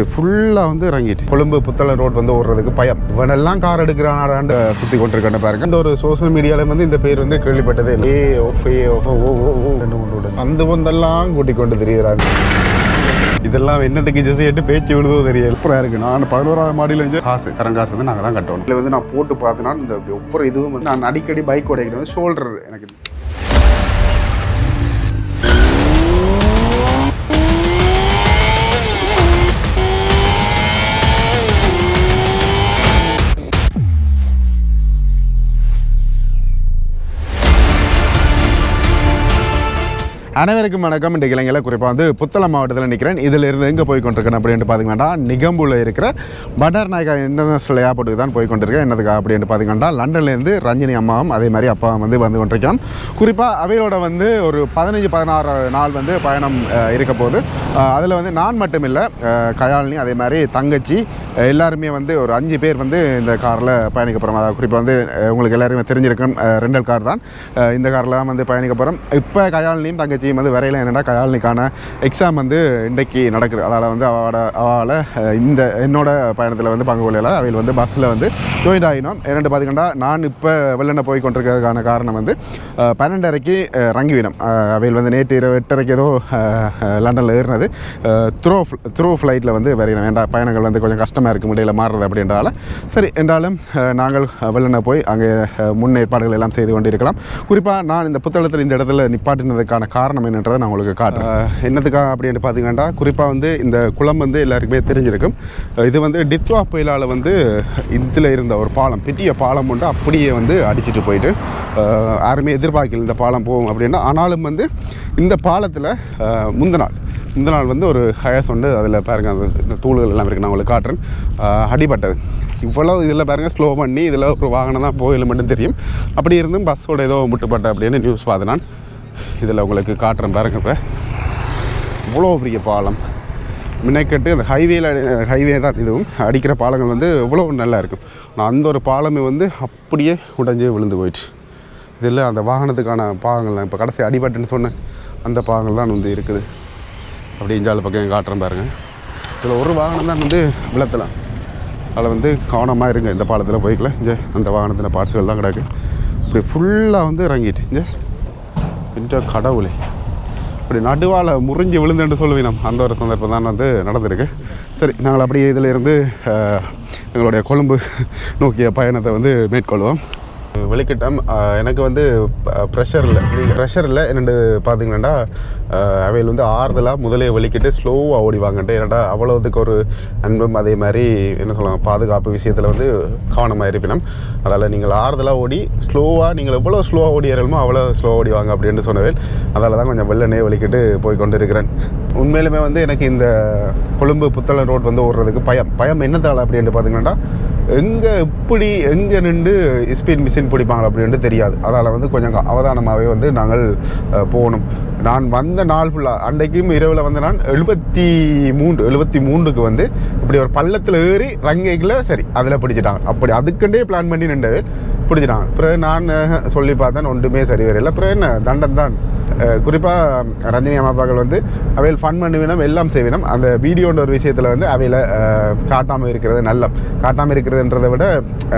இப்படி ஃபுல்லாக வந்து இறங்கிட்டு. கொழும்பு புத்தள ரோட் வந்து ஓடுறதுக்கு பயம். இவனெல்லாம் கார் எடுக்கிறானாடான்னு சுற்றி கொண்டிருக்கேன் பாருங்க. இந்த ஒரு சோஷியல் மீடியாவில் வந்து இந்த பேர் வந்து கேள்விப்பட்டதே இல்லை. ஏ ஓஃப் ஏ ஓஃப் ஓ ஓ ஓ ரெண்டு அந்த வந்தெல்லாம் கூட்டிக் கொண்டு திரியிறாங்க. இதெல்லாம் என்னத்துக்கு ஜெசிட்டு பேச்சு விடுதோ தெரியல. அப்புறம் இருக்கு நான் பதினோராவது மாடியில் இருந்து காசு கரண்ட் காசு வந்து நாங்கள் தான் கட்டணும். இதில் வந்து நான் போட்டு பார்த்தேன்னா இந்த ஒவ்வொரு இதுவும் வந்து நான் அடிக்கடி பைக் உடைக்கிறது வந்து ஷோல்டர் எனக்கு அனைவருக்கும் வணக்கம். இன்றைக்கு இளைஞர்கள் குறிப்பாக வந்து புத்தளம் மாவட்டத்தில் நிற்கிறேன் இதில் இருந்து எங்கே போய் கொண்டிருக்கேன் அப்படின்ட்டு பார்த்தீங்கன்னா நிகம்பூரில் இருக்கிற பட்டர் நாயகா இன்டர்நேஷனல் ஏர்போர்ட்டுக்கு தான் போய் கொண்டிருக்கேன். என்னதுக்கா அப்படின்ட்டு பார்த்தீங்கன்னா லண்டன்லேருந்து ரஞ்சினி அம்மாவும் அதே மாதிரி அப்பாவும் வந்து வந்து கொண்டிருக்கான் குறிப்பாக அவையோட வந்து ஒரு பதினஞ்சு பதினாறு நாள் வந்து பயணம் இருக்க போது அதில் வந்து நான் மட்டும் இல்லை கயாலினி அதே மாதிரி தங்கச்சி எல்லாருமே வந்து ஒரு அஞ்சு பேர் வந்து இந்த காரில் பயணிக்க போகிறோம் அதாவது குறிப்பாக வந்து உங்களுக்கு எல்லாருமே தெரிஞ்சிருக்கும் ரெண்டல் கார் தான். இந்த காரில் தான் வந்து பயணிக்க போகிறோம் இப்போ கயாலினியும் தங்கச்சியும் வந்து வரையில் என்னென்னா கயாலினிக்கான எக்ஸாம் வந்து இன்றைக்கு நடக்குது. அதால் வந்து அவளோட அவளை இந்த என்னோட பயணத்தில் வந்து பங்கு கொள்ளல அவையில் வந்து பஸ்ஸில் வந்து ஜாயின் ஆகினோம் இரண்டு பார்த்தீங்கன்னா நான் இப்போ வெள்ளெண்ண போய் கொண்டிருக்கிறதுக்கான காரணம் வந்து பன்னெண்டரைக்கு ரங்கிவீனம் ரங்கிவினம் அவையில் வந்து நேற்று இரவு எட்டரைக்கு ஏதோ லண்டனில் ஏறினது. த்ரோ த்ரோ ஃப்ளைட்டில் வந்து வரையணும் வேண்டாம் பயணங்கள் வந்து கொஞ்சம் கஷ்டமாக இருக்க முடியல மாறுறது அப்படின்றால சரி என்றாலும் நாங்கள் வெள்ளன போய் அங்கே முன்னேற்பாடுகள் எல்லாம் செய்து கொண்டிருக்கலாம். குறிப்பாக நான் இந்த புத்தகத்தில் இந்த இடத்துல நிப்பாட்டினதுக்கான காரணம் என்னன்றதை நான் உங்களுக்கு காட்டுறேன். என்னதுக்காக என்னத்துக்காக அப்படின்னு பார்த்தீங்கன்னா குறிப்பாக வந்து இந்த குளம் வந்து எல்லாருக்குமே தெரிஞ்சிருக்கும். இது வந்து டித்வா புயலால் வந்து இதில் இருந்த ஒரு பாலம் பெரிய பாலம் உண்டு அப்படியே வந்து அடிச்சுட்டு போயிட்டு யாருமே எதிர்பார்க்கல இந்த பாலம் போகும் அப்படின்னா ஆனாலும் வந்து இந்த பாலத்தில் முந்தநாள் இந்த நாள் வந்து ஒரு ஹயஸ் உண்டு அதில் பாருங்கள் அந்த இந்த தூள்கள் எல்லாம் இருக்குது நான் உங்களுக்கு காட்டுறேன். அடிபட்டது. இவ்வளோ இதில் பாருங்கள் ஸ்லோ பண்ணி இதில் ஒரு வாகனம் தான் போயில மட்டும் தெரியும். அப்படி இருந்தும் பஸ்ஸோட ஏதோ முட்டுப்பட்ட அப்படின்னு நியூஸ் பார்த்தேன் நான் இதில் உங்களுக்கு காட்டுறேன் பாருங்க இப்போ. இவ்வளோ பெரிய பாலம். மினைக்கட்டு அந்த ஹைவேல ஹைவே தான் இதுவும். அடிக்கிற பாலங்கள் வந்து எவ்வளோ நல்லா இருக்கும் ஆனால் அந்த ஒரு பாலமே வந்து அப்படியே உடைஞ்சு விழுந்து போயிடுச்சு. இதில் அந்த வாகனத்துக்கான பாகங்கள் தான் இப்போ கடைசி அடிபட்டுன்னு சொன்னேன். அந்த பாகங்கள் தான் வந்து இருக்குது. அப்படி இஞ்சால பக்கம் காட்டுறேன் பாருங்கள் இதில் ஒரு வாகனம் தான் வந்து விளத்தலாம் அதில் வந்து கவனமாக இருங்க. இந்த பாலத்தில் போய்க்கல. இங்கே அந்த வாகனத்தில் பார்ட்ஸுகள் தான் கிடக்கு. இப்படி ஃபுல்லாக வந்து இறங்கிட்டு. இங்கே இந்த கடவுளே. அப்படி நடுவால் முறிஞ்சு விழுந்துன்னு நம்ம அந்த ஒரு சந்தர்ப்பம் தான் வந்து நடந்திருக்கு. சரி நாங்கள் அப்படியே இதில் இருந்து எங்களுடைய கொழும்பு நோக்கிய பயணத்தை வந்து மேற்கொள்வோம். வெளிக்கிட்டோம். எனக்கு வந்து ப்ரெஷர் இல்லை ப்ரெஷர் இல்லை என்னென்னு பார்த்தீங்கன்னா அவையில் வந்து ஆறுதலாக முதலே வெளிக்கிட்டு ஸ்லோவாக ஓடிவாங்கன்ட்டு ஏன்னா அவ்வளோதுக்கு ஒரு அன்பும் அதே மாதிரி என்ன சொல்லுவாங்க பாதுகாப்பு விஷயத்தில் வந்து கவனமாக இருப்பினம். அதால் நீங்கள் ஆறுதலாக ஓடி ஸ்லோவாக நீங்கள் எவ்வளோ ஸ்லோவாக ஓடி ஏறலுமோ அவ்வளோ ஸ்லோவாக ஓடிவாங்க அப்படின்னு சொன்னவேல். அதால் தான் கொஞ்சம் வெள்ளனே வலிக்கிட்டு போய் கொண்டு இருக்கிறேன் உண்மையிலுமே வந்து எனக்கு இந்த கொழும்பு புத்தளை ரோட் வந்து ஓடுறதுக்கு பயம். பயம் என்னத்தால் அப்படின்னு பார்த்தீங்கன்னா எங்கே எப்படி எங்கே நின்று ஸ்பீட் மிஷின் பிடிப்பாங்க அப்படின்ட்டு தெரியாது. அதால் வந்து கொஞ்சம் அவதானமாகவே வந்து நாங்கள் போகணும். நான் வந்த நாள் ஃபுல்லாக அன்றைக்கும் இரவில் வந்து நான் எழுபத்தி மூன்று எழுபத்தி மூன்றுக்கு வந்து இப்படி ஒரு பள்ளத்தில் ஏறி ரங்கைக்கில் சரி அதில் பிடிச்சிட்டாங்க. அப்படி அதுக்குண்டே பிளான் பண்ணி நின்று பிடிச்சிட்டாங்க. பிறகு நான் சொல்லி பார்த்தேன் ஒன்றுமே சரி வரையில் பிறகு என்ன? தண்டன் தான். குறிப்பாக ரஞ்சினி அம்மாப்பாக்கள் வந்து அவையில் ஃபன் பண்ணுவினம் எல்லாம் செய்வினம். அந்த வீடியோன்ற ஒரு விஷயத்தில் வந்து அவையில் காட்டாமல் இருக்கிறது நல்ல காட்டாமல் இருக்கிறதுன்றதை விட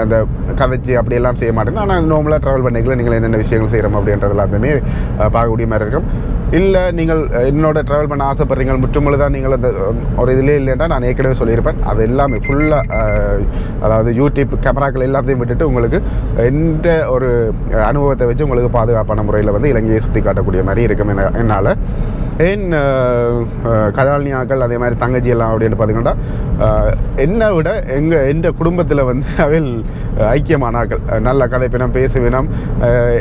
அந்த கதைச்சி அப்படியெல்லாம் செய்ய மாட்டேன். ஆனால் நார்மலாக ட்ராவல் பண்ணிக்கல நீங்கள் என்னென்ன விஷயங்கள் செய்கிறோம் அப்படின்றது எல்லாத்தையுமே பார்க்கக்கூடிய மாதிரி இருக்கும். இல்லை நீங்கள் என்னோட ட்ராவல் பண்ண ஆசைப்படுறீங்க முற்றுமுழுதாக நீங்கள் அந்த ஒரு இதிலே இல்லைன்னா நான் ஏற்கனவே சொல்லியிருப்பேன். அது எல்லாமே ஃபுல்லாக அதாவது யூடியூப் கேமராக்கள் எல்லாத்தையும் விட்டுட்டு உங்களுக்கு எந்த ஒரு அனுபவத்தை வச்சு உங்களுக்கு பாதுகாப்பான முறையில் வந்து இலங்கையை சுற்றி காட்டக்கூடிய மாதிரி இருக்கும். என்னால் ஏன் கதாலினியாக்கள் அதே மாதிரி தங்கச்சி எல்லாம் அப்படின்னு பார்த்தீங்கன்னா என்னை விட எங்கள் எந்த குடும்பத்தில் வந்து அவையில் ஐக்கியமானாக்கள் நல்ல கதைப்பினம் பேசுவினம்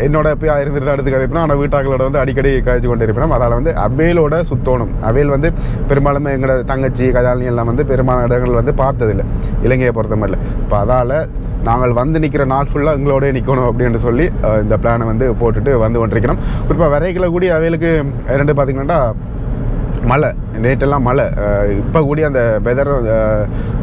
என்னோட போய் இருந்துட்டு அடுத்து கதைப்பினம் ஆனால் வீட்டாக்களோட வந்து அடிக்கடி கதைச்சு கொண்டு இருப்பினோம். அதால் வந்து அவையிலோட சுத்தோணும். அவையில் வந்து பெரும்பாலுமே எங்களோட தங்கச்சி கதாலினி எல்லாம் வந்து பெரும்பாலான இடங்கள் வந்து பார்த்ததில்லை. இலங்கையை பொறுத்த மாதிரி இப்போ அதால் நாங்கள் வந்து நிற்கிற நாள் ஃபுல்லாக எங்களோடய நிற்கணும் அப்படின்னு சொல்லி இந்த பிளானை வந்து போட்டுட்டு வந்து கொண்டிருக்கிறோம். குறிப்பாக வரைகளை கூடி அவைகளுக்கு ரெண்டு பார்த்திங்கன்னா மழை நேற்றெல்லாம் மழை. இப்போ கூடிய அந்த வெதர்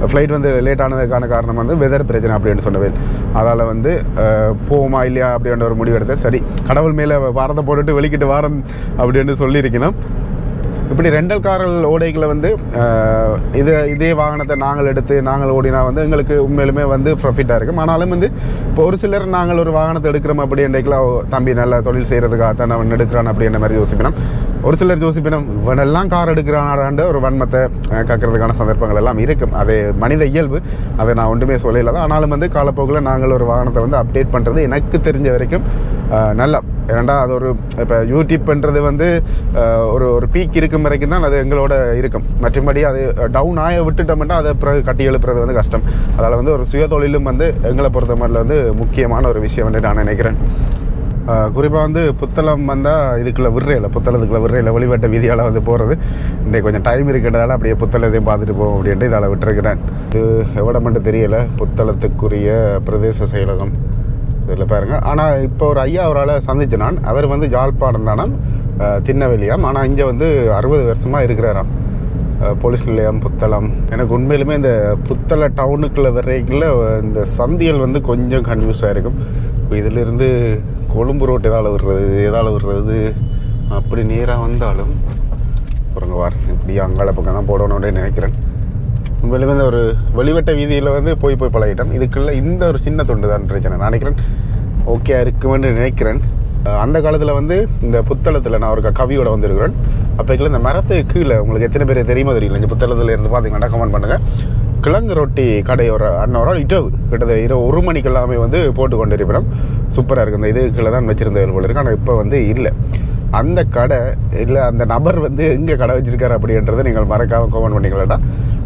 ஃப்ளைட் வந்து லேட் ஆனதுக்கான காரணம் வந்து வெதர் பிரச்சனை அப்படின்னு சொன்னவேன். அதால் வந்து அஹ், போவோமா இல்லையா அப்படின்ற ஒரு முடிவு எடுத்தேன். சரி கடவுள் மேலே வாரத்தை போட்டுட்டு வெளிக்கிட்டு வாரம் அப்படின்னு சொல்லியிருக்கணும். இப்படி ரெண்டல் கார்கள் ஓடைகளை வந்து இது இதே வாகனத்தை நாங்கள் எடுத்து நாங்கள் ஓடினா வந்து எங்களுக்கு உண்மையிலுமே வந்து ப்ராஃபிட்டாக இருக்கும். ஆனாலும் வந்து இப்போ ஒரு சிலர் நாங்கள் ஒரு வாகனத்தை எடுக்கிறோம் அப்படி என்றைக்கெல்லாம் தம்பி நல்ல தொழில் செய்கிறதுக்காக தான் அவன் எடுக்கிறான் அப்படின்ற மாதிரி யோசிக்கணும். ஒரு சிலர் ஜோசிப்பினம் இவனெல்லாம் கார் எடுக்கிறானாடாண்டு ஒரு வன்மத்தை கக்கிறதுக்கான சந்தர்ப்பங்கள் எல்லாம் இருக்கும். அது மனித இயல்பு. அதை நான் ஒன்றுமே சொல்லலை. தான் ஆனாலும் வந்து காலப்போக்கில் நாங்கள் ஒரு வாகனத்தை வந்து அப்டேட் பண்ணுறது எனக்கு தெரிஞ்ச வரைக்கும் நல்லா. ஏன்னா அது ஒரு இப்போ யூடியூப்ன்றது வந்து ஒரு ஒரு பீக் இருக்கும் வரைக்கும் தான் அது எங்களோட இருக்கும். மற்றபடி அது டவுன் ஆய விட்டுட்டோம்னா அதை பிறகு கட்டி எழுப்புறது வந்து கஷ்டம். அதால் வந்து ஒரு சுய தொழிலும் வந்து எங்களை பொறுத்த மாதிரில வந்து முக்கியமான ஒரு விஷயம் வந்து நான் நினைக்கிறேன். குறிப்பாக வந்து புத்தளம் வந்தால் இதுக்குள்ளே விடுறையில் புத்தளத்துக்குள்ளே விடுறையில் வழிபட்ட வீதியால் வந்து போகிறது இன்றைக்கு கொஞ்சம் டைம் இருக்கிறதால அப்படியே புத்தளத்தையும் பார்த்துட்டு போவோம் அப்படின்ட்டு இதால் விட்டுருக்கிறேன். இது எவ்வளோ மட்டும் தெரியலை புத்தளத்துக்குரிய பிரதேச செயலகம். இதில் பாருங்கள் ஆனால் இப்போ ஒரு ஐயா அவரால் சந்திச்சு நான் அவர் வந்து ஜாழ்ப்பாணம் தானம் திண்ணவெளியாம் ஆனால் இங்கே வந்து அறுபது வருஷமாக இருக்கிறாராம். போலீஸ் நிலையம் புத்தளம். எனக்கு உண்மையிலுமே இந்த புத்தள டவுனுக்குள்ள வரைக்குள்ள இந்த சந்தியல் வந்து கொஞ்சம் கன்ஃபியூஸாக இருக்கும் இப்போ இதிலிருந்து கொழும்பு ரோட் எதால் விடுறது எதால் விடுறது? அப்படி நேராக வந்தாலும் பாருங்க வார் இப்படி அங்காள பக்கம் தான் போடணும்னு நினைக்கிறேன். உண்மையிலுமே இந்த ஒரு வெளிவட்ட வீதியில் வந்து போய் போய் பழகிட்டோம் இதுக்குள்ள இந்த ஒரு சின்ன தொண்டு தான் பிரச்சனை நான் நினைக்கிறேன். ஓகே இருக்குமென்று நினைக்கிறேன். அந்த காலத்தில் வந்து இந்த புத்தளத்தில் நான் ஒரு க- கவியோட வந்திருக்கிறேன். அப்போக்குள்ள இந்த மரத்துக்கு கீழே உங்களுக்கு எத்தனை பேர் தெரியுமோ தெரியல. இந்த புத்தளத்தில் இருந்து பார்த்தீங்கன்னா கமெண்ட் பண்ணுங்கள் கிழங்கு ரொட்டி கடை ஒரு அண்ணன் இரவு. கிட்டத்தட்ட இரவு ஒரு மணிக்கு எல்லாமே வந்து போட்டு கொண்டு இருப்பிடம் சூப்பராக இருக்குது இந்த இது கீழே தான் வச்சிருந்தது போல இருக்கு. ஆனால் இப்போ வந்து இல்லை. அந்த கடை இல்லை அந்த நபர் வந்து எங்கே கடை வச்சிருக்காரு அப்படின்றத நீங்கள் மறக்காம கமெண்ட் பண்ணிக்கலாம்டா.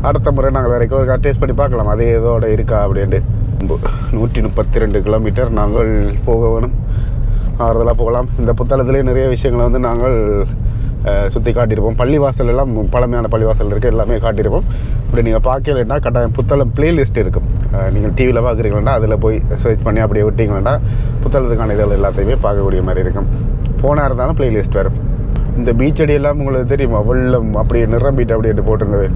அடுத்த முறை நாங்கள் வேறு எங்கோ டேஸ்ட் பண்ணி பார்க்கலாம். அது இதோட இருக்கா அப்படின்ட்டு. நூற்றி முப்பத்தி ரெண்டு கிலோமீட்டர் நாங்கள் போக வேணும். ஆறுதலாக போகலாம். இந்த புத்தளத்திலே நிறைய விஷயங்களை வந்து நாங்கள் சுற்றி காட்டியிருப்போம். பள்ளிவாசல் எல்லாம் பழமையான பள்ளிவாசல் இருக்குது எல்லாமே காட்டியிருப்போம். இப்படி நீங்கள் பார்க்கலன்னா கட்டாயம் புத்தளம் பிளேலிஸ்ட் இருக்கும். நீங்கள் டிவியில் பார்க்குறீங்களா? அதில் போய் சர்ச் பண்ணி அப்படியே விட்டீங்கன்னா புத்தளத்துக்கான இதழ் எல்லாத்தையுமே பார்க்கக்கூடிய மாதிரி இருக்கும். ஃபோனாக இருந்தாலும் பிளேலிஸ்ட் வரும். இந்த பீச் அடியெல்லாம் உங்களுக்கு தெரியும்? வெள்ளம் அப்படியே நிரம்பிட்டு அப்படியே போட்டிருந்தது.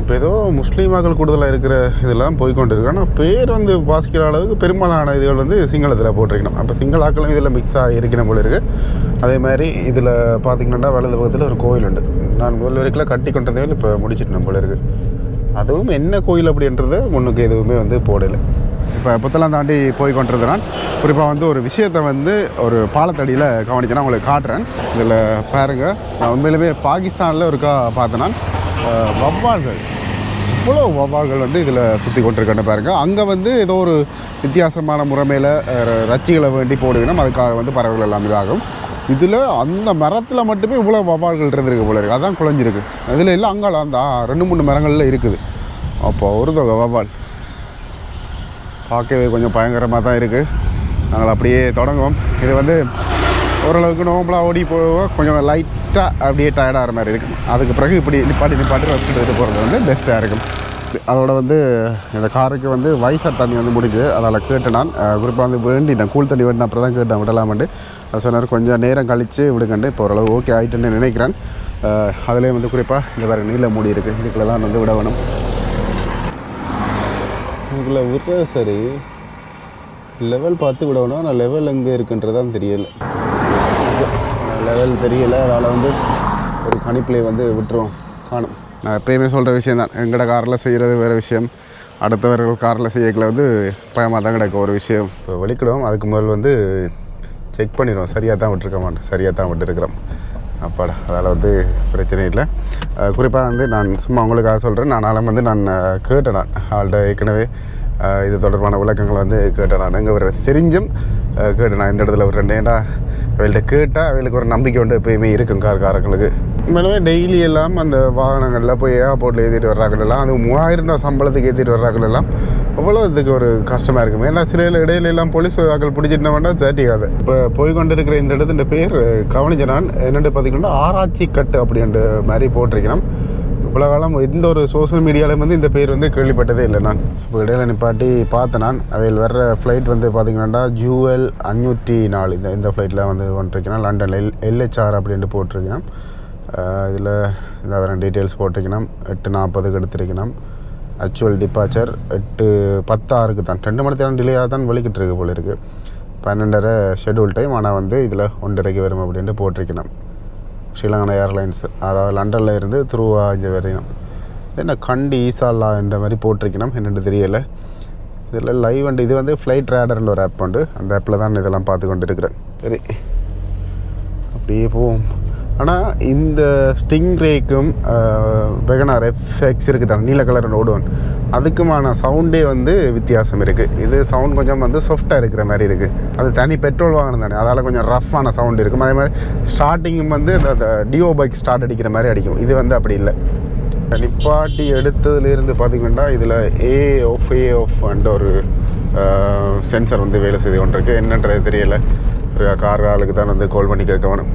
இப்போ ஏதோ முஸ்லீம் மக்கள் கூடுதலாக இருக்கிற இதெல்லாம் போய்க்கொண்டு இருக்கு ஆனால் பேர் வந்து வாசிக்கிற அளவுக்கு பெரும்பாலான இதுகள் வந்து சிங்களத்தில் போட்டிருக்கணும். அப்போ சிங்கள ஆக்களும் இதில் மிக்ஸ் ஆகி இருக்கணும் போல இருக்குது அதே மாதிரி இதில் பார்த்தீங்கன்னா வலது பக்கத்தில் ஒரு கோயில் உண்டு நான் முதல் வரைக்கும் கட்டி கொண்டதே இப்போ முடிச்சிட்டேன் போல இருக்குது அதுவும் என்ன கோயில் அப்படின்றத முன்னுக்கு எதுவுமே வந்து போடலை. இப்போ புத்தலாம் தாண்டி போய் கொண்டிருந்தேன் குறிப்பாக வந்து ஒரு விஷயத்தை வந்து ஒரு பாலத்தடியில் கவனிச்சேன்னா உங்களுக்கு காட்டுறேன். இதில் பாருங்கள் நான் உண்மையிலுமே பாகிஸ்தானில் ஒருக்கா பார்த்தேன்னா அஹ், வவ்வால்கள் இவ்வளோ வவ்வால்கள் வந்து இதில் சுற்றி கொண்டிருக்கேன்னு பாருங்கள் அங்கே வந்து ஏதோ ஒரு வித்தியாசமான முறைமையில் ரச்சிகளை வேண்டி போடுவினோம் அதுக்காக வந்து பறவைகள் எல்லாம் இதாகும். இதில் அந்த மரத்தில் மட்டுமே இவ்வளோ வவால்கள் இருந்திருக்கு போல இருக்குது அதான் குழஞ்சிருக்கு. அதில் இல்லை அங்கால அந்த ரெண்டு மூணு மரங்களில் இருக்குது. அப்போ ஒரு தொகை வவால் பார்க்கவே கொஞ்சம் பயங்கரமாக தான் இருக்குது நாங்கள் அப்படியே தொடங்குவோம். இது வந்து ஓரளவுக்கு நோம்பலாக ஓடி போவோம் கொஞ்சம் லைட்டாக அப்படியே டயர்டாகிற மாதிரி இருக்கும் அதுக்கு பிறகு இப்படி நிப்பாட்டி நிப்பாட்டி ரெஸ்ட் போகிறது வந்து பெஸ்ட்டாக இருக்கும். அதோட வந்து இந்த காருக்கு வந்து வயசாக தண்ணி வந்து முடிஞ்சு அதால் கேட்டு நான். குறிப்பாக வந்து வேண்டிட்டேன். கூழ் தண்ணி வேண்டின அப்புறம் தான் கேட்டேன் விடலாமட்டு சொன்னார் கொஞ்சம் நேரம் கழித்து விடுங்கண்டு. இப்போ ஓரளவு ஓகே ஆகிட்டுன்னு நினைக்கிறேன். அதுலேயும் வந்து குறிப்பாக இந்த வேறு நீல மூடி இருக்குது இதுக்குள்ளே தான் வந்து விட வேணும் இதுக்குள்ளே விடுறது சரி. லெவல் பார்த்து விடணும் ஆனால் லெவல் எங்கே இருக்குன்றதான் தெரியல. லெவல் தெரியல. அதனால் வந்து ஒரு கணிப்பிலே வந்து விட்டுருவோம். காணும். நான் எப்பயுமே சொல்கிற விஷயம் தான் எங்களோட காரில் செய்கிறது வேறு விஷயம். அடுத்தவர்கள் காரில் செய்யக்கல வந்து பயமாக தான் கிடக்கும் ஒரு விஷயம். இப்போ வெளிக்கிடுவோம். அதுக்கு முதல் வந்து செக் பண்ணிடுவோம். சரியாக தான் விட்டுருக்க மாட்டேன் சரியாக தான் விட்டுருக்குறோம். அப்பாடா அதால் வந்து பிரச்சனை இல்லை. குறிப்பாக வந்து நான் சும்மா உங்களுக்காக சொல்கிறேன் நான் வந்து நான் கேட்டேன் நான். அவள்கிட்ட ஏற்கனவே இது தொடர்பான விளக்கங்களை வந்து கேட்டேன் நான். எங்கே ஒரு தெரிஞ்சும் கேட்டேன் நான். இந்த இடத்துல ஒரு ரெண்டு ஏண்டா அவள்கிட்ட கேட்டால் அவளுக்கு ஒரு நம்பிக்கை உண்டு எப்பயுமே இருக்கும் கார்காரங்களுக்கு. மேலே டெய்லி எல்லாம் அந்த வாகனங்களில் போய் ஏர்போர்ட்டில் ஏற்றிட்டு வர்றார்கள் எல்லாம் அது மூவாயிரம் ரூபா சம்பளத்துக்கு ஏற்றிட்டு வர்றாங்களெல்லாம் அவ்வளோ இதுக்கு ஒரு கஷ்டமாக இருக்கும். ஏன்னா சில இடையில எல்லாம் போலீஸ் ஆக்கள் பிடிச்சிட்டு வேண்டாம் சேட்டிக்காது இப்போ போய் கொண்டிருக்கிற இந்த இடத்துல பேர் கவனிச்ச நான் என்னென்று பார்த்தீங்கன்னா ஆராய்ச்சி கட்டு அப்படின்ற மாதிரி போட்டிருக்கணும். இவ்வளோ காலம் எந்த ஒரு சோஷியல் மீடியாவிலும் வந்து இந்த பேர் வந்து கேள்விப்பட்டதே இல்லை நான். இப்போ இடையில நிப்பாட்டி பார்த்தேன் நான் அவையில் வர்ற ஃப்ளைட் வந்து பார்த்தீங்கன்னா ஜூஎல் அஞ்சூற்றி நாலு இந்த இந்த ஃப்ளைட்டில் வந்து கொண்டிருக்கேன் லண்டனில் எல் எல்ஹெச்ஆர் அப்படின்ட்டு போட்டிருக்கேன் இதில் இந்த வேறு டீட்டெயில்ஸ் போட்டிருக்கணும். எட்டு நாற்பதுக்கு எடுத்திருக்கணும். ஆக்சுவல் டிபார்ச்சர் எட்டு பத்தாறுக்கு தான். ரெண்டு மணி நேரம் டிலேயாக தான் வலிக்கிட்டு இருக்கு போல இருக்குது பன்னெண்டரை ஷெட்யூல் டைம் ஆனால் வந்து இதில் ஒன்றரைக்கு வரும் அப்படின்ட்டு போட்டிருக்கணும். ஸ்ரீலங்கா ஏர்லைன்ஸ் அதாவது லண்டனில் இருந்து த்ரூவா இங்கே வரையணும். என்ன கண்டி ஈசாலா என்ற மாதிரி போட்டிருக்கணும் என்னென்னு தெரியலை. இதில் லைவ் அண்ட் இது வந்து ஃப்ளைட் ரேடர்னு ஒரு ஆப் உண்டு. அந்த ஆப்பில் தான் இதெல்லாம் பார்த்து கொண்டு இருக்கிறேன் சரி. அப்படியே போவோம். ஆனால் இந்த ஸ்டிங் ரேக்கும் வெகனார் எஃப்எக்ஸ் இருக்குது தானே நீல கலர் ஓடுவன் அதுக்குமான சவுண்டே வந்து வித்தியாசம் இருக்குது இது சவுண்ட் கொஞ்சம் வந்து சாஃப்டாக இருக்கிற மாதிரி இருக்குது அது தனி பெட்ரோல் வாகனம் தானே அதால் கொஞ்சம் ரஃப்பான சவுண்ட் இருக்கும். அதே மாதிரி ஸ்டார்டிங்கும் வந்து இந்த டியோ பைக் ஸ்டார்ட் அடிக்கிற மாதிரி அடிக்கும். இது வந்து அப்படி இல்லை. நிப்பாட்டி எடுத்ததுலேருந்து பார்த்தீங்கன்னா இதில் ஏ ஆஃப் ஏ ஆஃப்ன்ற ஒரு சென்சர் வந்து வேலை செய்து கொண்டிருக்கு. என்னன்றது தெரியலை. ஒரு கார் ஆளுக்கு தான் வந்து கால் பண்ணி கேட்க வேணும்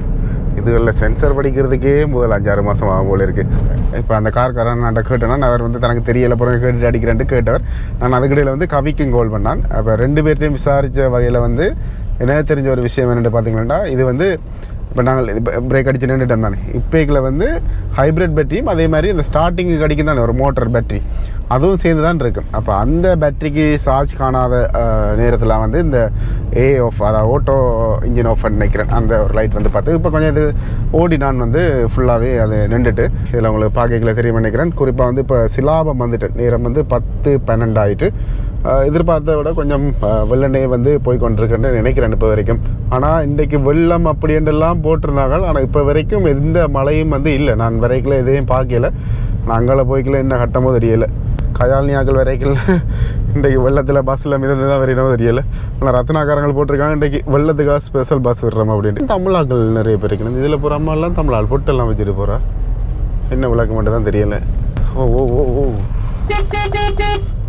இதுகளில் சென்சர் படிக்கிறதுக்கே முதல் அஞ்சாறு மாதம் ஆகும் போல இருக்குது இப்போ அந்த கார்காரன் நான் கேட்டேன்னா நான் அவர் வந்து தனக்கு தெரியல பிறகு கேட்டுட்டு அடிக்கிறேன்ட்டு கேட்டவர். நான் அதுக்கிடையில் வந்து கவிக்கும் கோல் பண்ணான். அப்போ ரெண்டு பேர்ட்டையும் விசாரித்த வகையில் வந்து எனக்கு தெரிஞ்ச ஒரு விஷயம் என்னென்னு பார்த்தீங்கன்னா இது வந்து இப்போ நாங்கள் இப்போ பிரேக் அடிச்சு நின்றுட்டு தானே இப்போக்கில் வந்து ஹைப்ரிட் பேட்டரியும் அதே மாதிரி இந்த ஸ்டார்டிங்கு அடிக்கும் தானே ஒரு மோட்டர் பேட்டரி அதுவும் சேர்ந்து தான் இருக்கும் அப்போ அந்த பேட்டரிக்கு சார்ஜ் காணாத நேரத்தில் வந்து இந்த ஏ ஆஃப் அதாவது ஓட்டோ இன்ஜின் ஆஃப் நினைக்கிறேன். அந்த ஒரு லைட் வந்து பார்த்து இப்போ கொஞ்சம் இது ஓடி நான் வந்து ஃபுல்லாகவே அது நின்றுட்டு இதில் உங்களுக்கு பார்க்கல தெரியும் நினைக்கிறேன். குறிப்பாக வந்து இப்போ சிலாபம் வந்துட்டு நேரம் வந்து பத்து பன்னெண்டு ஆகிட்டு எதிர்பார்த்ததை விட கொஞ்சம் வெள்ளனே வந்து போய் கொண்டிருக்கேன்னு நினைக்கிறேன் இப்போ வரைக்கும். ஆனால் இன்றைக்கு வெள்ளம் அப்படின்றெல்லாம் போட்டிருந்தாங்க ஆனால் இப்போ வரைக்கும் எந்த மழையும் வந்து இல்லை. நான் வரைக்கல எதையும் பார்க்கல. நான் போய்க்கல என்ன கட்டமோ தெரியலை. கயாலினியாக்கள் வரைக்கல. இன்றைக்கு வெள்ளத்தில் பஸ்ஸில் மிதந்து தான் வரையணும் தெரியல. ஆனால் ரத்னாக்காரங்கள் போட்டிருக்காங்க. இன்றைக்கு வெள்ளத்துக்காக ஸ்பெஷல் பஸ் விடுறோம் அப்படின்ட்டு. தமிழாக்கள் நிறைய பேர் இருக்கணும். இதில் போகிற தமிழால் பொட்டெல்லாம் வச்சுட்டு போகிறா என்ன விளக்கம் மட்டும் தான் தெரியலை. ஓ ஓ ஓ ஓ.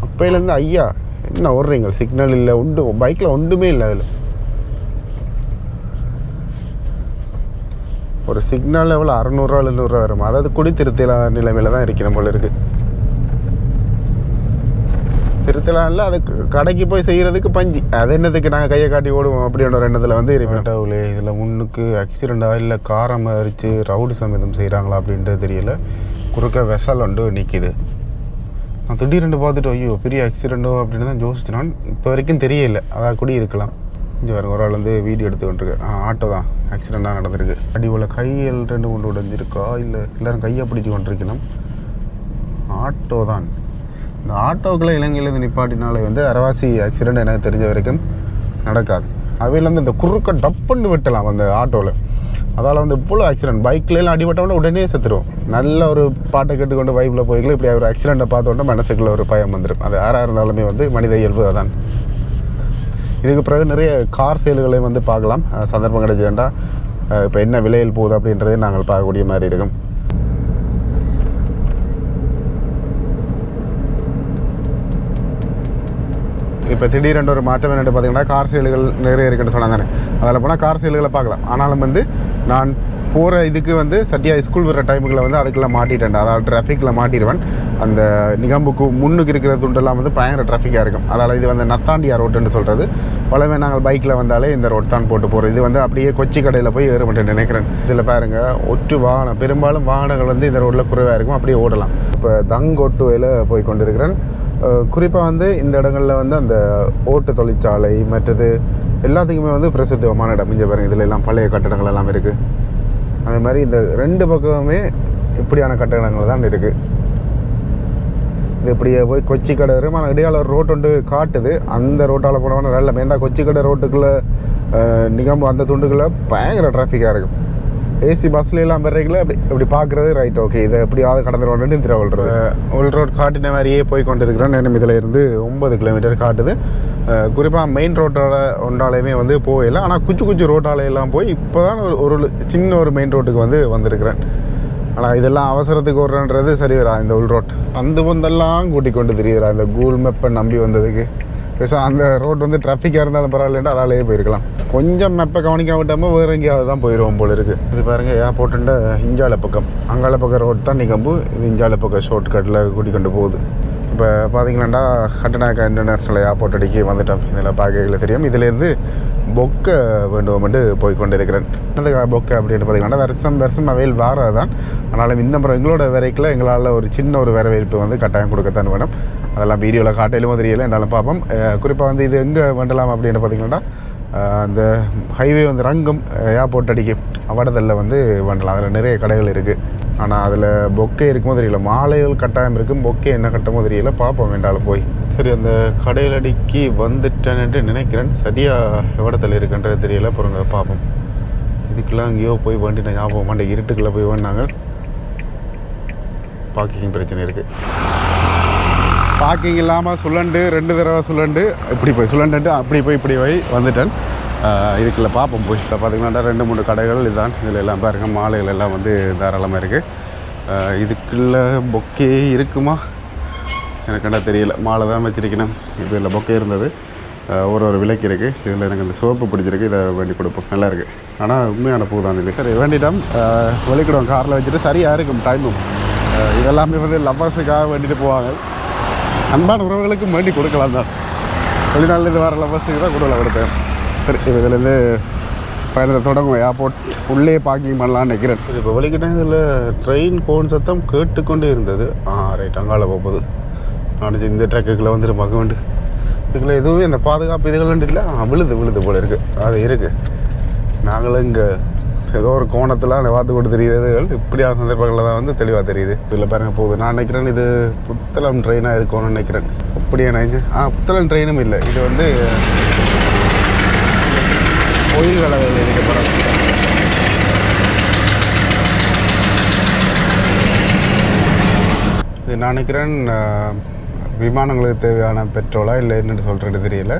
அப்பையிலேருந்து ஐயா என்ன ஓடுறீங்க? சிக்னல் இல்லை உண்டு பைக்கில் ஒன்றுமே இல்லை அதில். ஒரு சிக்னல் எவ்வளோ? அறநூறுவா எழுநூறுவா வரும். அதாவது குடி திருத்தல நிலைமையில தான் இருக்கிற போல இருக்கு. திருத்தலான்ல அதுக்கு அது கடைக்கு போய் செய்கிறதுக்கு பஞ்சு. அது என்னதுக்கு நாங்கள் கையை காட்டி ஓடுவோம்? அப்படின்ற ஒரு எண்ணத்தில் வந்து இருப்பேன் இதில் முன்னுக்கு ஆக்சிடெண்ட்டாக இல்லை காரம் அரித்து ரவுடு சமேதம் செய்கிறாங்களா அப்படின்றது தெரியல. குறுக்க வெசல் ஒன்று நிற்கிது நான் திடீரென்று பார்த்துட்டு ஐயோ பெரிய ஆக்சிடெண்ட்டோ அப்படின்னு தான் யோசிச்சேன் இப்போ வரைக்கும் தெரியல. அதான் குடி இருக்கலாம். இங்கே வேறு ஒரு ஆள் வந்து வீடியோ எடுத்துக்கிட்டுருக்கு ஆ ஆட்டோ தான். ஆக்சிடெண்ட்டாக நடந்திருக்கு. அடி உள்ள கையில் ரெண்டு கொண்டு உடஞ்சிருக்கா? இல்லை எல்லோரும் கையை பிடிச்சி கொண்டிருக்கணும். ஆட்டோ தான். இந்த ஆட்டோக்களை இலங்கையிலேருந்து நிப்பாட்டினாலே வந்து அரவாசி ஆக்சிடெண்ட் எனக்கு தெரிஞ்ச வரைக்கும் நடக்காது. அவையிலேருந்து வந்து இந்த குறுக்க டப்புன்னு வெட்டலாம் அந்த ஆட்டோவில் அதால் வந்து இவ்வளோ ஆக்சிடென்ட் பைக்லாம் அடிபட்டவொடனே உடனே செத்துடும் நல்ல ஒரு பாட்டை கேட்டுக்கொண்டு வைப்பில் போய்க்கல. இப்படி ஒரு ஆக்சிடெண்ட்டை பார்த்த உடனே மனசுக்குள்ள ஒரு பயம் வந்துடும் அது யாராக இருந்தாலுமே வந்து மனித இயல்பு அதான். இதுக்கு பிறகு நிறைய கார் சேல்களை வந்து பார்க்கலாம். சந்தர்ப்பம் கிடைச்சதுண்டா இப்போ என்ன விலையில் போகுது அப்படின்றதே நாங்கள் பார்க்கக்கூடிய மாதிரி இருக்கும். இப்போ திடீரென்று ஒரு மாற்றம் என்னென்னு பார்த்தீங்கன்னா கார் சேல்கள் நிறைய இருக்குன்னு சொன்னாங்க தானே அதில் போனால் கார் சேல்களை பார்க்கலாம். ஆனாலும் வந்து நான் போகிற இதுக்கு வந்து சட்டியாக ஸ்கூல் வர டைமுக்குள்ள வந்து அதுக்குள்ளே மாட்டிட்டேன் அதாவது டிராஃபிக்கில் மாட்டிடுவேன். அந்த நிகம்புக்கு முன்னுக்கு இருக்கிற துண்டெல்லாம் வந்து பயங்கர டிராஃபிக்காக இருக்கும். அதால் இது வந்து நத்தாண்டியா ரோட்டுன்னு சொல்கிறது பலவே நாங்கள் பைக்கில் வந்தாலே இந்த ரோட் தான் போட்டு போகிறோம் இது வந்து அப்படியே கொச்சி கடையில் போய் ஏற மாட்டேன் நினைக்கிறேன். இதில் பாருங்கள் ஒற்று வாகனம். பெரும்பாலும் வாகனங்கள் வந்து இந்த ரோட்டில் குறைவாக இருக்கும். அப்படியே ஓடலாம். இப்போ தங்கொட்டுவையில் போய் கொண்டிருக்கிறேன். குறிப்பாக வந்து இந்த இடங்களில் வந்து அந்த ஓட்டு தொழிற்சாலை மற்றது எல்லாத்துக்குமே வந்து பிரசித்தமான இடம். இங்கே பாருங்க இதில் எல்லாம் பழைய கட்டடங்கள் எல்லாம் இருக்குது அதே மாதிரி இந்த ரெண்டு பக்கமுமே இப்படியான கட்டடங்கள் தான் இருக்குது இது இப்படியே போய் கொச்சி கடை வரும் ஆனால் இடையால ரோட் ஒன்று காட்டுது. அந்த ரோட்டால் போனவன நல்ல வேண்டாம் கொச்சி கடை ரோட்டுக்குள்ளே நிகம்பு அந்த துண்டுக்குள்ளே பயங்கர டிராஃபிக்காக இருக்கும். ஏசி பஸ்ல எல்லாம் வர்றீங்களா அப்படி இப்படி பார்க்குறது ரைட் ஓகே இதை எப்படியாவது கடந்துருவோம்னு திருவள்ளுவர் உள் உள் ரோட் காட்டின மாதிரியே போய் கொண்டு இருக்கிறேன் நேரம் இதில் இருந்து ஒன்பது கிலோமீட்டர் காட்டுது. குறிப்பாக மெயின் ரோட்டோட ஒன்றாலையுமே வந்து போகல ஆனால் குச்சி குச்சி ரோட்டாலையெல்லாம் போய் இப்போ தான் ஒரு ஒரு சின்ன ஒரு மெயின் ரோட்டுக்கு வந்து வந்திருக்கிறேன். ஆனால் இதெல்லாம் அவசரத்துக்கு ஓடுறன்றது சரி வரா இந்த உள் ரோட் அந்த பந்தெல்லாம் கூட்டி கொண்டு தெரியுறா இந்த கூகுள் மேப்பை நம்பி வந்ததுக்கு. பேசா அந்த ரோட் வந்து டிராஃபிக்காக இருந்தாலும் பரவாயில்லன்ட்டு அதாலேயே போயிருக்கலாம். கொஞ்சம் மெப்பை கவனிக்க விட்டாமல் வேறு எங்கேயாவது தான் போயிடுவோம் போல இருக்குது இது பாருங்கள் ஏர்போர்ட்டுன்ற இஞ்சால பக்கம் அங்கால பக்கம் ரோட் தான் நிகம்பு. இது இஞ்சால பக்கம் ஷார்ட் கட்டில் கூட்டிக் கொண்டு போகுது. இப்போ பார்த்தீங்களாண்டா கட்டநாயக்கா இன்டர்நேஷ்னல் ஏர்போர்ட் அடிக்கி வந்துட்டோம். இதில் பார்க்கல தெரியும். இதிலேருந்து பொக்க வேண்டுமென்று போய் கொண்டிருக்கிறேன். அந்த பொக்கை அப்படின்னு பார்த்தீங்கன்னா வருஷம் வருஷம் அவையில் வாரது தான் ஆனாலும் இந்த முறை எங்களோட வரைக்கில் எங்களால் ஒரு சின்ன ஒரு வரவேற்பு வந்து கட்டாயம் கொடுக்கத்தான் வேணும். அதெல்லாம் வீடியோவில் காட்டையிலும் தெரியல. என்னாலும் பார்ப்போம். குறிப்பாக வந்து இது எங்கே வேண்டலாம் அப்படின்னு பார்த்தீங்கன்னா அந்த ஹைவே வந்து ரங்கம் ஏர்போர்ட் அடிக்கு அவடத்தில் வந்து பண்ணலாம். அதில் நிறைய கடைகள் இருக்குது ஆனால் அதில் பொக்கே இருக்குமோ தெரியல. மாலைகள் கட்டாயம் இருக்கும். பொக்கே என்ன கட்டமோ தெரியல. பார்ப்போம் வேண்டாலும் போய். சரி அந்த கடையில் அடிக்கி வந்துட்டேன்ட்டு நினைக்கிறேன். சரியாக எவடத்தில் இருக்குன்றது தெரியல. அப்புறம் பார்ப்போம். இதுக்கெல்லாம் எங்கேயோ போய் வண்டி நான் ஞாபகம் மாட்டேன் இருட்டுக்குள்ளே போய் வேணாங்க பார்க்கிங் பிரச்சனை இருக்குது பார்க்கிங் இல்லாமல் சுழண்டு ரெண்டு தடவை சுழண்டு இப்படி போய் சுழண்டுட்டு அப்படி போய் இப்படி போய் வந்துட்டேன். இதுக்குள்ளே இதுக்குள்ள பார்ப்போம் போய் இப்போ பார்த்தீங்கன்னா ரெண்டு மூணு கடைகள் இதுதான். இதில் எல்லாம் பாருங்கள் மாலைகள் எல்லாம் வந்து தாராளமாக இருக்குது இதுக்குள்ள பொக்கே இருக்குமா? எனக்கு என்ன தெரியல. மாலை தான் வச்சிருக்கணும். இதில் பொக்கே இருந்தது. ஒரு ஒரு விலைக்கு இருக்குது இதில் எனக்கு இந்த சோப்பு பிடிச்சிருக்கு. இதை வேண்டி கொடுப்போம். நல்லா இருக்குது ஆனால் உண்மையான பூ தான் இது. சரி வேண்டிட்டோம். வெளிக்கிடுவோம் காரில் வச்சுட்டு சரியாக இருக்கும் டைமும் இதெல்லாமே வந்து லவ்வர்ஸுக்காக வேண்டிட்டு போவாங்க. அன்பான உறவுகளுக்கும் வேண்டி கொடுக்கலாம் தான். வெளிநாட்டிலேருந்து வர லவர்ஸுக்கு தான் கொடுக்கல கொடுத்தேன். சரி இதுலேருந்து பயணத்தை தொடங்கும் ஏர்போர்ட் உள்ளே பார்க்கிங் பண்ணலாம்னு நினைக்கிறேன். இப்போ வெளிக்கிட்டேன் இதில் ட்ரெயின் கோன் சத்தம் கேட்டுக்கொண்டே இருந்தது. ஆ ரைட் அங்கால போகுது நான் இந்த ட்ரக்குக்குள்ளே வந்துட்டு பார்க்க வேண்டும் இதில் எதுவுமே இந்த பாதுகாப்பு இதுகள் இல்லை. விழுது விழுது போல இருக்குது அது இருக்குது நாங்களும் இங்கே ஏதோ ஒரு கோணத்தில் பார்த்து கூட தெரியுதுகள். இப்படியான சந்தர்ப்பங்களில் தான் வந்து தெளிவாக தெரியுது. இதில் பாருங்க போகுது. நான் நினைக்கிறேன் இது புத்தளம் ட்ரெயினாக இருக்கும்னு நினைக்கிறேன். அப்படியே நினைச்சேன் ஆ புத்தளம் ட்ரெயினும் இல்லை. இது வந்து கோயில் கலவையில் இருக்கப்படும் இது நான் நினைக்கிறேன் விமானங்களுக்கு தேவையான பெட்ரோலா இல்லை என்னன்னு சொல்கிறேன்னு தெரியல.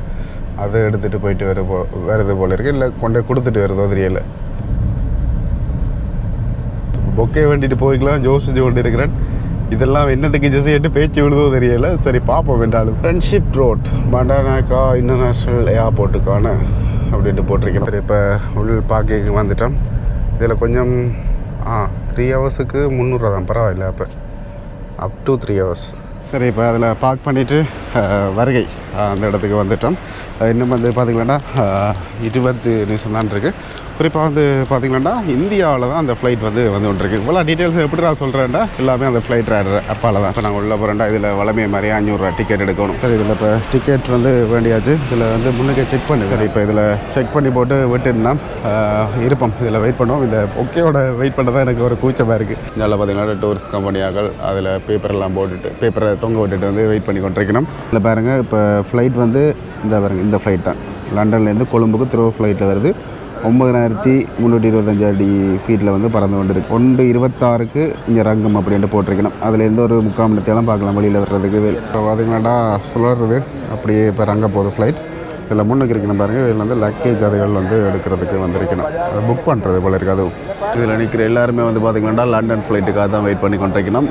அதை எடுத்துகிட்டு போயிட்டு வர போ வருது போல இருக்குது இல்லை கொண்டே கொடுத்துட்டு வருதோ தெரியலை. பொக்கே வேண்டிட்டு போய்க்கலாம். யோசிச்சு கொண்டு இருக்கிறேன். இதெல்லாம் என்னத்துக்கு ஜெசிட்டு பேச்சு விழுதோ தெரியல. சரி பார்ப்போம் என்றாலும். ஃப்ரெண்ட்ஷிப் ரோட் மண்டானாக்கா இன்டர்நேஷ்னல் ஏர்போர்ட்டுக்கான அப்படின்ட்டு போட்டிருக்கேன் சரி இப்போ உள் பார்க்க வந்துட்டோம். இதில் கொஞ்சம் ஆ த்ரீ ஹவர்ஸுக்கு முந்நூறுரூவா தான். பரவாயில்ல அப்போ. அப் டு த்ரீ ஹவர்ஸ் சரி இப்போ அதில் பார்க் பண்ணிவிட்டு வருகை அந்த இடத்துக்கு வந்துட்டோம். இன்னும் வந்து பார்த்திங்கன்னா இருபது நிமிஷம் தான் இருக்குது குறிப்பாக வந்து பார்த்திங்கன்னா இந்தியாவில் தான் அந்த ஃப்ளைட் வந்து வந்து கொண்டிருக்கு. இவ்வளோ டீட்டெயில்ஸ் எப்படி நான் சொல்கிறேன்டா எல்லாமே அந்த ஃப்ளைட் ரைடர் அப்பால் தான். இப்போ நாங்கள் உள்ள போகிறேன்டா இதில் வளமையை மாதிரி அஞ்சூறுரூவா டிக்கெட் எடுக்கணும். சரி இதில் இப்போ டிக்கெட் வந்து வேண்டியாச்சு. இதில் வந்து முன்னுக்கே செக் பண்ணு. சரி இப்போ இதில் செக் பண்ணி போட்டு விட்டுனா இருப்போம். இதில் வெயிட் பண்ணுவோம். இந்த ஒகேயோட வெயிட் பண்ண தான் எனக்கு ஒரு கூச்சமாக இருக்குது இதில் பார்த்தீங்கன்னா டூரிஸ்ட் கம்பெனியாக்கள் அதில் பேப்பரெல்லாம் போட்டுட்டு பேப்பரை தொங்க விட்டுட்டு வந்து வெயிட் பண்ணி கொண்டிருக்கணும். இதில் பாருங்கள் இப்போ ஃப்ளைட் வந்து இந்த பாருங்க இந்த ஃப்ளைட் தான். லண்டன்லேருந்து கொழும்புக்கு த்ரோ ஃப்ளைட்டில் வருது. ஒம்பதனாயிரத்தி முந்நூற்றி இருபத்தஞ்சு அடி ஃபீட்டில் வந்து பறந்து கொண்டு இருக்கு ஒன்று இருபத்தாறுக்கு இங்கே ரங்கம் அப்படின்ட்டு போட்டிருக்கணும். அதில் எந்த ஒரு முக்கால் மணி பார்க்கலாம். வெளியில் வர்றதுக்கு. இப்போ பார்த்தீங்கன்னா சுழறது. அப்படியே இப்போ ரங்க போகுது ஃப்ளைட் இதில் முன்னுக்கு இருக்கணும் பாருங்கள் இதில் வந்து லக்கேஜ் அதுகள் வந்து எடுக்கிறதுக்கு வந்திருக்கணும். அதை புக் பண்ணுறது போல இருக்குது அதுவும் இதில் நிற்கிற எல்லாருமே வந்து பார்த்திங்கன்னா லண்டன் ஃப்ளைட்டுக்காக தான் வெயிட் பண்ணி கொண்டிருக்கணும்.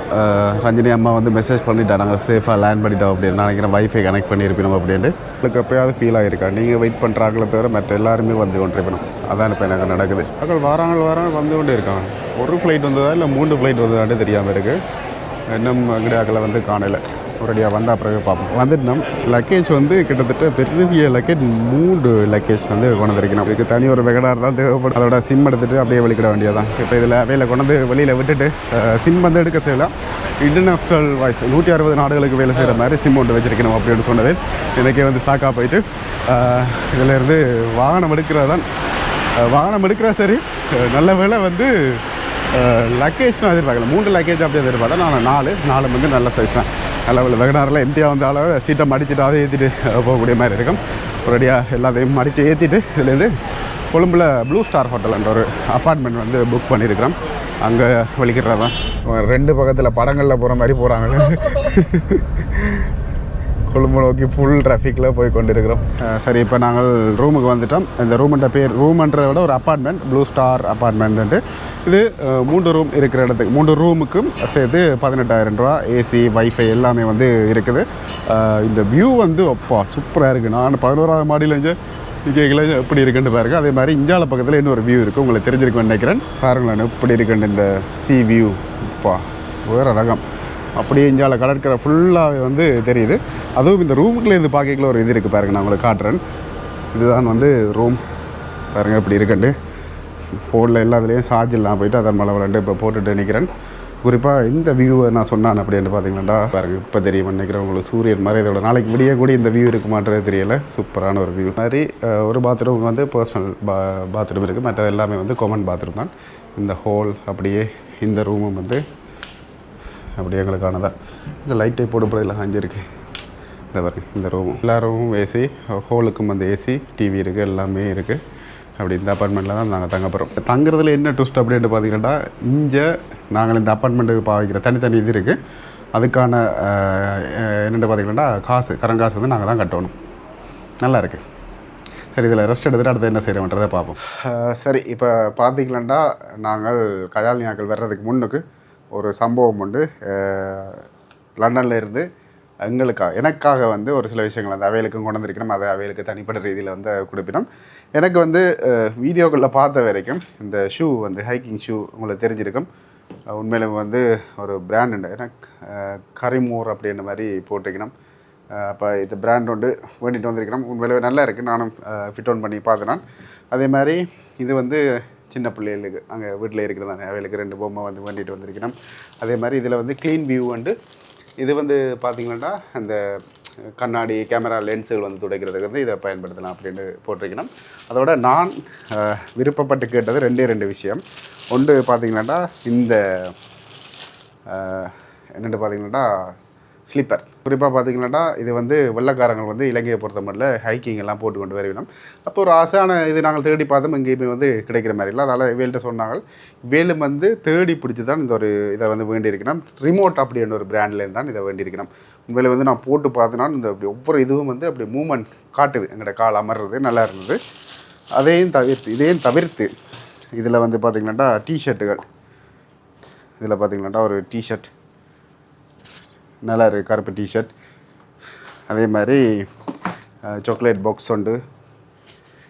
ரஞ்சினி அம்மா வந்து மெசேஜ் பண்ணிட்டா நாங்கள் சேஃபாக லேண்ட் பண்ணிட்டோம் அப்படின்னு நினைக்கிறேன். வைஃபை கனெக்ட் பண்ணியிருப்பினோம் அப்படின்ட்டு. உங்களுக்கு எப்போயாவது ஃபீல் ஆகிருக்கா நீங்கள் வெயிட் பண்ணுறாங்களே தவிர மற்ற எல்லாருமே வந்து கொண்டிருக்கணும். அதான் இப்போ எனக்கு நடக்குது. மக்கள் வாராங்க வாராங்க வந்து கொண்டே இருக்காங்க ஒரு ஃப்ளைட் வந்ததா இல்லை மூன்று ஃப்ளைட் வந்ததான்னு தெரியாமல் இருக்குது இன்னும் அங்கடியாக்களை வந்து காணலை. ஒரடியாக வந்தால் பிறகு பார்ப்போம். வந்துட்டு நம் லக்கேஜ் வந்து கிட்டத்தட்ட பெரிய லக்கேஜ் மூணு லக்கேஜ் வந்து கொண்டு வந்திருக்கணும் இதுக்கு தனி ஒரு வெகடாக தான் தேவைப்படும். அதோட சிம் எடுத்துகிட்டு அப்படியே வெளிக்கிட வேண்டியதான் இப்போ இதில் வேலை கொண்டு வந்து வெளியில் விட்டுட்டு சிம் வந்து எடுக்க செய்யலாம். இன்டர்நேஷ்னல் வாய்ஸ் நூற்றி அறுபது நாடுகளுக்கு வேலை செய்கிற மாதிரி சிம் ஒன்று வச்சிருக்கணும் அப்படின்னு சொன்னது. எனக்கே வந்து சாக்கா போயிட்டு இதிலேருந்து வாகனம் எடுக்கிறது தான் வாகனம் எடுக்கிறா சரி. நல்ல வேலை வந்து லக்கேஜ் நான் எதிர்பார்க்கல. மூன்று லக்கேஜ் அப்படி எதிர்பார்த்தேன். நான் நாலு நாலு வந்து நல்ல சைஸ் தான். அளவில் வேலை வெகனாரில் எம்டியாக வந்த அளவு சீட்டை மடிச்சுட்டு ஏற்றிட்டு போகக்கூடிய மாதிரி இருக்கும். ஒரேடியாக எல்லாத்தையும் மடித்து ஏற்றிட்டு இதுலேருந்து கொழும்பில் ப்ளூ ஸ்டார் ஹோட்டல்ன்ற ஒரு அப்பார்ட்மெண்ட் வந்து புக் பண்ணியிருக்கிறோம். அங்கே வலிக்கிறது? தான் ரெண்டு பக்கத்தில் படங்களில் போகிற மாதிரி போகிறாங்க கொழும்பு நோக்கி ஃபுல் டிராஃபிக்கில் போய் கொண்டிருக்கிறோம். சரி இப்போ நாங்கள் ரூமுக்கு வந்துட்டோம். இந்த ரூமுன்ற பேர் ரூம்ன்றதை விட ஒரு அப்பார்ட்மெண்ட் ப்ளூ ஸ்டார் அப்பார்ட்மெண்ட்டு இது மூன்று ரூம் இருக்கிற இடத்துக்கு மூன்று ரூமுக்கும் சேர்த்து பதினெட்டாயிரம் ரூபா ஏசி வைஃபை எல்லாமே வந்து இருக்குது. இந்த வியூ வந்து அப்பா சூப்பராக இருக்குது நான் பதினோராவது மாடியில் இருந்து கேட்கல எப்படி இருக்குன்னு பாருங்க. அதே மாதிரி இஞ்சால பக்கத்தில் இன்னொரு வியூ இருக்குது உங்களுக்கு தெரிஞ்சிருக்குன்னு நினைக்கிறேன். பாருங்களேன் எப்படி இருக்குன்னு இந்த சி வியூ அப்பா வேறு ரகம். அப்படியே இஞ்சால கடற்கரை ஃபுல்லாகவே வந்து தெரியுது. அதுவும் இந்த ரூமுக்குலேருந்து பார்க்கல ஒரு இது இருக்குது பாருங்க நான் உங்களுக்கு காட்டுறேன். இதுதான் வந்து ரூம் பாருங்கள் இப்படி இருக்குண்டு. ஃபோனில் எல்லாத்துலேயும் சார்ஜ் இல்லாமல் போயிட்டு அதன் மேலே விளாண்டு இப்போ போட்டுட்டு நிற்கிறேன் குறிப்பாக இந்த வியூவை நான் சொன்னான் அப்படின்னு பார்த்தீங்கன்னா பாருங்கள் இப்போ தெரியும் நினைக்கிறேன் உங்களுக்கு சூரியன் மாதிரி இதோட நாளைக்கு விடிய கூட இந்த வியூ இருக்குமான்றது தெரியலை. சூப்பரான ஒரு வியூ மாதிரி ஒரு பாத்ரூம் வந்து பர்சனல் பா பாத்ரூம் இருக்குது மற்ற எல்லாமே வந்து காமன் பாத்ரூம் தான். இந்த ஹோல் அப்படியே இந்த ரூமும் வந்து அப்படி எங்களுக்கானதா. இந்த லைட்டை போடுறதுல காஞ்சிருக்கு இந்த பாருங்க இந்த ரூமும் எல்லா ரூமும் ஏசி ஹோலுக்கும் அந்த ஏசி டிவி இருக்குது எல்லாமே இருக்குது அப்படி இந்த அப்பார்ட்மெண்ட்டில் தான் நாங்கள் தங்க போகிறோம் தங்குறதுல என்ன ட்விஸ்ட் அப்படின்ட்டு பார்த்தீங்கன்னா இங்கே நாங்கள் இந்த அப்பார்ட்மெண்ட்டுக்கு பாவிக்கிற தனித்தனி இது இருக்குது அதுக்கான என்னென்னு பார்த்தீங்கன்னா காசு கரங்காசு வந்து நாங்கள் தான் கட்டணும். நல்லா இருக்குது சரி இதில் ரெஸ்ட் எடுத்துகிட்டு அடுத்து என்ன செய்கிறோன்றதை பார்ப்போம். சரி இப்போ பார்த்தீங்களா நாங்கள் கஜாலியாக்கள் வர்றதுக்கு முன்னுக்கு ஒரு சம்பவம் உண்டு. லண்டனில் லண்டன்ல இருந்து எங்களுக்காக எனக்காக வந்து ஒரு சில விஷயங்கள் அந்த அவைகளுக்கும் கொண்டு வந்திருக்கணும். அதை அவைகளுக்கு தனிப்பட்ட ரீதியில் வந்து கொடுப்பினோம். எனக்கு வந்து வீடியோக்களில் பார்த்த வரைக்கும் இந்த ஷூ வந்து ஹைக்கிங் ஷூ உங்களுக்கு தெரிஞ்சிருக்கும். உண்மையில வந்து ஒரு பிராண்ட் உண்டு. ஏன்னா கரிமூர் அப்படின்ற மாதிரி போட்டிருக்கணும். அப்போ இது பிராண்ட் உண்டு. வேண்டிட்டு வந்திருக்கிறோம் உண்மையிலே நல்லா இருக்குது நானும் ஃபிட் ஆன் பண்ணி பார்த்தேன். அதே மாதிரி இது வந்து சின்ன பிள்ளைகளுக்கு அங்கே வீட்டில் இருக்கிறதான அவைகளுக்கு ரெண்டு பொம்மை வந்து வேண்டிட்டு வந்திருக்கிறோம் அதே மாதிரி இதில் வந்து க்ளீன் வியூ வந்து இது வந்து பார்த்திங்கன்னா அந்த கண்ணாடி கேமரா லென்ஸுகள் வந்து துடைக்கிறதுக்கு வந்து இதை பயன்படுத்தலாம் அப்படின்னு போட்டிருக்கணும். அதோட நான் விருப்பப்பட்டு கேட்டது ரெண்டே ரெண்டு விஷயம். ஒன்று பார்த்திங்கனாட்டா இந்த என்னென்னு பார்த்தீங்கன்னா ஸ்லீப்பர். குறிப்பாக பார்த்தீங்கன்னா இது வந்து வெள்ளக்காரங்கள் வந்து இலங்கையை பொறுத்த மட்டும் ஹைக்கிங் எல்லாம் போட்டு கொண்டு வருவினோம் அப்போ ஒரு ஆசையான இது நாங்கள் தேடி பார்த்தோம் எங்கேயுமே வந்து கிடைக்கிற மாதிரி இல்லை. அதனால் வேல்கிட்ட சொன்னாங்க. வேலும் வந்து தேடி பிடிச்சி தான் இந்த ஒரு இதை வந்து வேண்டியிருக்கணும். ரிமோட் அப்படின்ற ஒரு பிராண்ட்லேருந்து தான் இதை வேண்டியிருக்கணும். உண்மையில வந்து நான் போட்டு பார்த்தேன்னா இந்த அப்படி ஒவ்வொரு இதுவும் வந்து அப்படி மூமெண்ட் காட்டுது. எங்களோட கால் அமர்றது நல்லா இருந்தது. அதையும் தவிர்த்து இதையும் தவிர்த்து இதில் வந்து பார்த்தீங்கன்னாட்டா டிஷர்ட்டுகள் இதில் பார்த்திங்கனாட்டா ஒரு டிஷர்ட் நல்லா இருக்குது கருப்பு டிஷர்ட் அதே மாதிரி சாக்லேட் பாக்ஸ் உண்டு.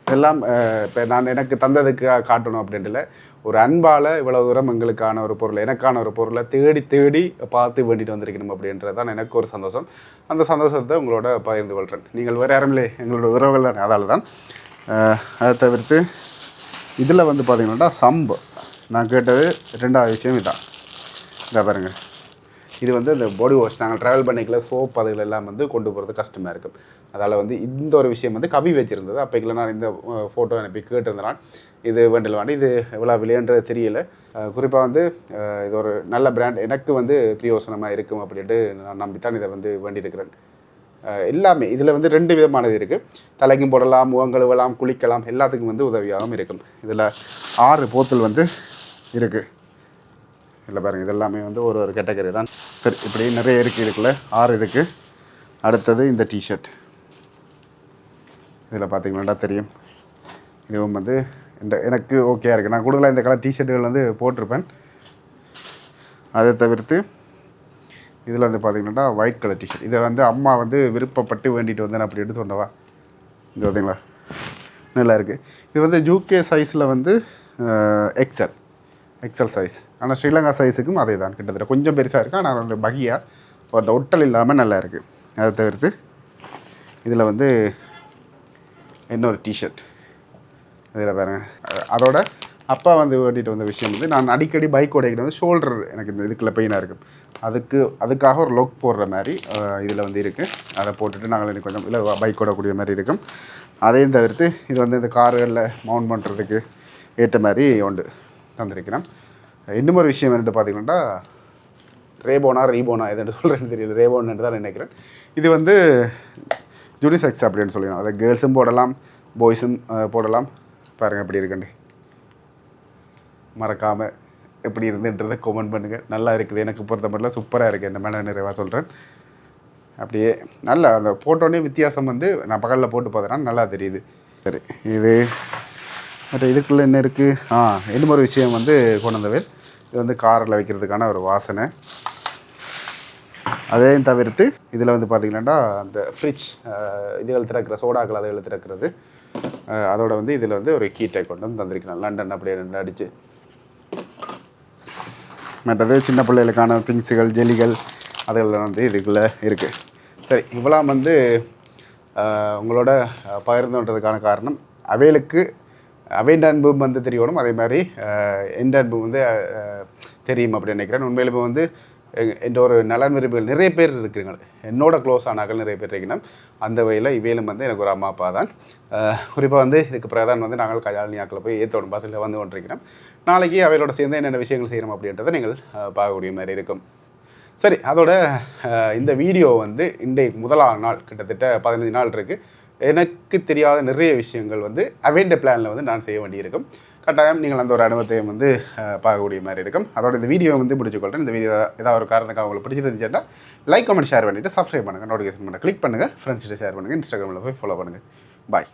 எல்லாம் இப்போ நான் எனக்கு தந்ததுக்கு காட்டணும் அப்படின்றல ஒரு அன்பால் இவ்வளோ தூரம் எங்களுக்கான ஒரு பொருள் எனக்கான ஒரு பொருளை தேடி தேடி பார்த்து வேண்டிட்டு வந்திருக்கணும் அப்படின்றது தான் எனக்கு ஒரு சந்தோஷம். அந்த சந்தோஷத்தை உங்களோட பகிர்ந்து கொள்கிறேன் நீங்கள் வேறு யாரும் இல்லை. எங்களோட உறவுகள் தான். அதால் தான். அதை தவிர்த்து இதில் வந்து பார்த்திங்கன்னா சம்பு. நான் கேட்டது ரெண்டாவது விஷயம் இதான். இதை பாருங்கள் இது வந்து இந்த பாடி வாஷ் நாங்கள் ட்ராவல் பண்ணிக்கல சோப் அதுகள் எல்லாம் வந்து கொண்டு போகிறது கஷ்டமாக இருக்கும் அதால் வந்து இந்த ஒரு விஷயம் வந்து கவி வச்சுருந்தது. அப்போக்கில் நான் இந்த ஃபோட்டோ அனுப்பி கேட்டிருந்தேன் இது வேண்டல் வாண்டி இது எவ்வளோ விலையன்றது தெரியல குறிப்பாக வந்து இது ஒரு நல்ல பிராண்ட் எனக்கு வந்து பிரியோசனமாக இருக்கும் அப்படின்ட்டு நான் நம்பித்தான் இதை வந்து வேண்டியிருக்கிறேன். எல்லாமே இதில் வந்து ரெண்டு விதமானது இருக்குது தலைக்கும் போடலாம் முகம் கழுவலாம் குளிக்கலாம் எல்லாத்துக்கும் வந்து உதவியாகவும் இருக்கும். இதில் ஆறு போத்தல் வந்து இருக்குது இல்லை பாருங்கள் இதெல்லாமே வந்து ஒரு ஒரு கேட்டகரி தான். சரி இப்படி நிறைய இருக்குது இருக்குல்ல ஆறு இருக்குது அடுத்தது இந்த டிஷர்ட் இதில் பார்த்தீங்கன்னா தெரியும். இதுவும் வந்து இந்த எனக்கு ஓகேயா இருக்குது நான் கூடுதலாக இந்த கலர் டிஷர்ட்டுகள் வந்து போட்டிருப்பேன். அதை தவிர்த்து இதில் வந்து பார்த்தீங்கன்னா ஒயிட் கலர் டிஷர்ட் இதை வந்து அம்மா வந்து விருப்பப்பட்டு வேண்டிட்டு வந்தேன் எடுத்து சொன்னவா? இது பார்த்தீங்களா? நல்லா இருக்குது இது வந்து ஜூகே சைஸில் வந்து எக்ஸல் எக்ஸல் சைஸ் ஆனால் ஸ்ரீலங்கா சைஸுக்கும் அதே தான் கிட்டத்தட்ட கொஞ்சம் பெருசாக இருக்குது ஆனால் அந்த பகியாக அந்த ஒட்டல் இல்லாமல் நல்லா இருக்குது அதை தவிர்த்து இதில் வந்து இன்னொரு டிஷர்ட் இதில் பாருங்கள் அதோட அப்பா வந்து ஓட்டிகிட்டு வந்த விஷயம் வந்து நான் அடிக்கடி பைக் ஓடிக்கிட்டு வந்து ஷோல்டர் எனக்கு இந்த இதுக்குள்ள பெயினாக இருக்கும் அதுக்கு அதுக்காக ஒரு லொக் போடுற மாதிரி இதில் வந்து இருக்குது அதை போட்டுட்டு நாங்கள் எனக்கு கொஞ்சம் இல்லை பைக் ஓடக்கூடிய மாதிரி இருக்கும். அதையும் தவிர்த்து இது வந்து இந்த கார்களில் மவுண்ட் பண்ணுறதுக்கு ஏற்ற மாதிரி உண்டு. தந்திருக்கிறேன். இன்னும் ஒரு விஷயம் என்னென்று பார்த்தீங்கன்னா ரேபோனா ரீபோனா எதுன்னு சொல்கிறேன்னு தெரியல. ரேபோன்னு தான் நினைக்கிறேன். இது வந்து ஜூனிசெக்ஸ் அப்படின்னு சொல்லிடலாம் அதை கேர்ள்ஸும் போடலாம் பாய்ஸும் போடலாம். பாருங்கள் எப்படி இருக்குண்டு மறக்காமல் எப்படி இருந்துன்றதை கமெண்ட் பண்ணுங்கள் நல்லா இருக்குது. எனக்கு பொறுத்த மட்டும் சூப்பராக இருக்குது என்ன மேலே நிறைவாக சொல்கிறேன் அப்படியே நல்லா அந்த போட்டோன்னே வித்தியாசம் வந்து நான் பகலில் போட்டு பார்த்தேன்னா நல்லா தெரியுது. சரி இது மற்ற இதுக்குள்ளே என்ன இருக்குது ஆ இன்னும் ஒரு விஷயம் வந்து கொண்டு வந்தவர் இது வந்து காரில் வைக்கிறதுக்கான ஒரு வாசனை. அதையும் தவிர்த்து இதில் வந்து பார்த்திங்கன்னா அந்த ஃப்ரிட்ஜ் இதுகள் திறக்கிற சோடாக்கள் அதை திறக்கிறது அதோட வந்து இதில் வந்து ஒரு கீட்டை கொண்டு வந்து தந்திருக்கலாம். லண்டன் அப்படியே ரெண்டு அடித்து மற்றது சின்ன பிள்ளைகளுக்கான திங்ஸுகள் ஜெலிகள் அதெல்லாம் வந்து இதுக்குள்ளே இருக்குது சரி இவ்வளோ வந்து உங்களோட பகிர்ந்துன்றதுக்கான காரணம் அவைகளுக்கு அவைண்ட் அன்பும் வந்து தெரியணும் அதே மாதிரி எந்த அன்பும் வந்து தெரியும் அப்படின்னு நினைக்கிறேன். உண்மையிலுமே வந்து எங்க- என்ற ஒரு நலன் விரும்பிகள் நிறைய பேர் இருக்கிறீங்க என்னோட க்ளோஸ் ஆனாக்கள் நிறைய பேர் இருக்கீங்கன்னா அந்த வகையில் இவையிலும் வந்து எனக்கு ஒரு அம்மா அப்பா தான். குறிப்பாக வந்து இதுக்கு பிரதான் வந்து நாங்கள் கஜாலினியாக்களை போய் ஏற்றோடும் பஸ்ஸில் வந்து கொண்டிருக்கிறோம். நாளைக்கு அவையோட சேர்ந்து என்னென்ன விஷயங்கள் செய்கிறோம் அப்படின்றத நீங்கள் பார்க்கக்கூடிய மாதிரி இருக்கும். சரி அதோட இந்த வீடியோ வந்து இன்றைக்கு முதலாம் நாள். கிட்டத்தட்ட பதினஞ்சு நாள் இருக்குது எனக்கு தெரியாத நிறைய விஷயங்கள் வந்து அவேண்ட பிளானில் வந்து நான் செய்ய வேண்டியிருக்கும். கட்டாயம் நீங்கள் அந்த ஒரு அனுபவத்தையும் வந்து பார்க்கக்கூடிய மாதிரி இருக்கும். அதோட இந்த வீடியோ வந்து பிடிச்சிக்கொள்கிறேன் இந்த வீடியோ ஏதாவது ஒரு காரணத்துக்காக உங்களுக்கு பிடிச்சிருந்துச்சுன்னா லைக் கமெண்ட் ஷேர் பண்ணிவிட்டு சப்ஸ்கிரைப் பண்ணுங்கள் நோட்டிஃபிகேஷன் பண்ண கிளிக் பண்ணுங்கள் ஃப்ரெண்ட்ஸ்கிட்ட ஷேர் பண்ணுங்கள் இன்ஸ்டாகிராமில் போய் ஃபாலோ பண்ணுங்கள் பாய்